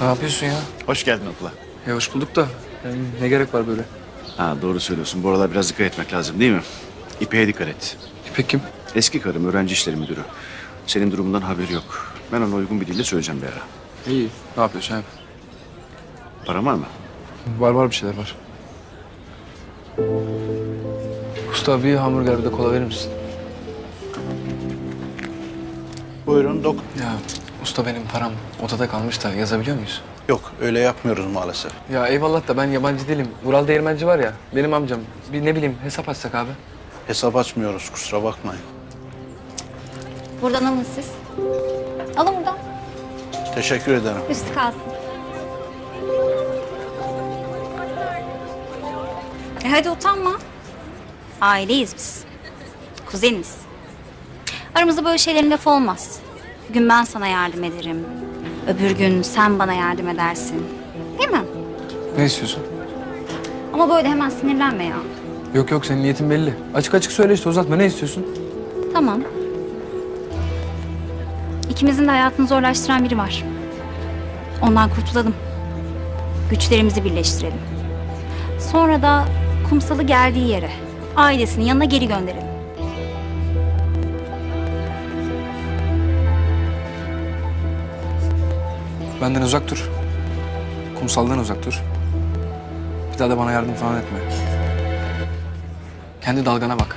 Ne yapıyorsun ya? Hoş geldin okula. Ya hoş bulduk da yani ne gerek var böyle? Ha doğru söylüyorsun. Bu aralar biraz dikkat etmek lazım değil mi? İpek'e dikkat et. İpek kim? Eski karım, öğrenci işleri müdürü. Senin durumundan haberi yok. Ben ona uygun bir dille söyleyeceğim bir ara. İyi. Ne yapıyorsun abi? Paran var mı? Var var bir şeyler var. Usta bir hamburger bir de kola verir misin? Buyurun dok. Ya usta benim param odada kalmış da yazabiliyor muyuz? Yok öyle yapmıyoruz maalesef. Ya eyvallah da ben yabancı değilim. Vural Değirmenci var ya benim amcam. Bir ne bileyim hesap açsak abi. Hesap açmıyoruz kusura bakmayın. Buradan alın siz. Alın buradan. Teşekkür ederim. Üstü kalsın. E hadi utanma. Aileyiz biz. Kuzeniz. Aramızda böyle şeylerin lafı olmaz. Bir gün ben sana yardım ederim. Öbür gün sen bana yardım edersin. Değil mi? Ne istiyorsun? Ama böyle hemen sinirlenme ya. Yok yok senin niyetin belli. Açık açık söyle işte uzatma ne istiyorsun? Tamam. İkimizin de hayatını zorlaştıran biri var. Ondan kurtulalım. Güçlerimizi birleştirelim. Sonra da kumsalı geldiği yere, ailesinin yanına geri gönderelim. Benden uzak dur. Kumsaldan uzak dur. Bir daha da bana yardım falan etme. Kendi dalgana bak.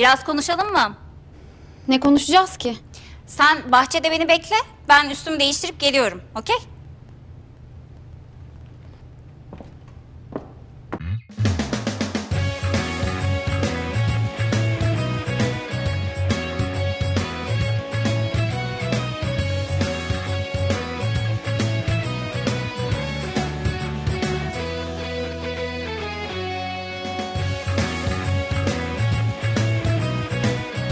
Biraz konuşalım mı? Ne konuşacağız ki? Sen bahçede beni bekle. Ben üstümü değiştirip geliyorum. Okey?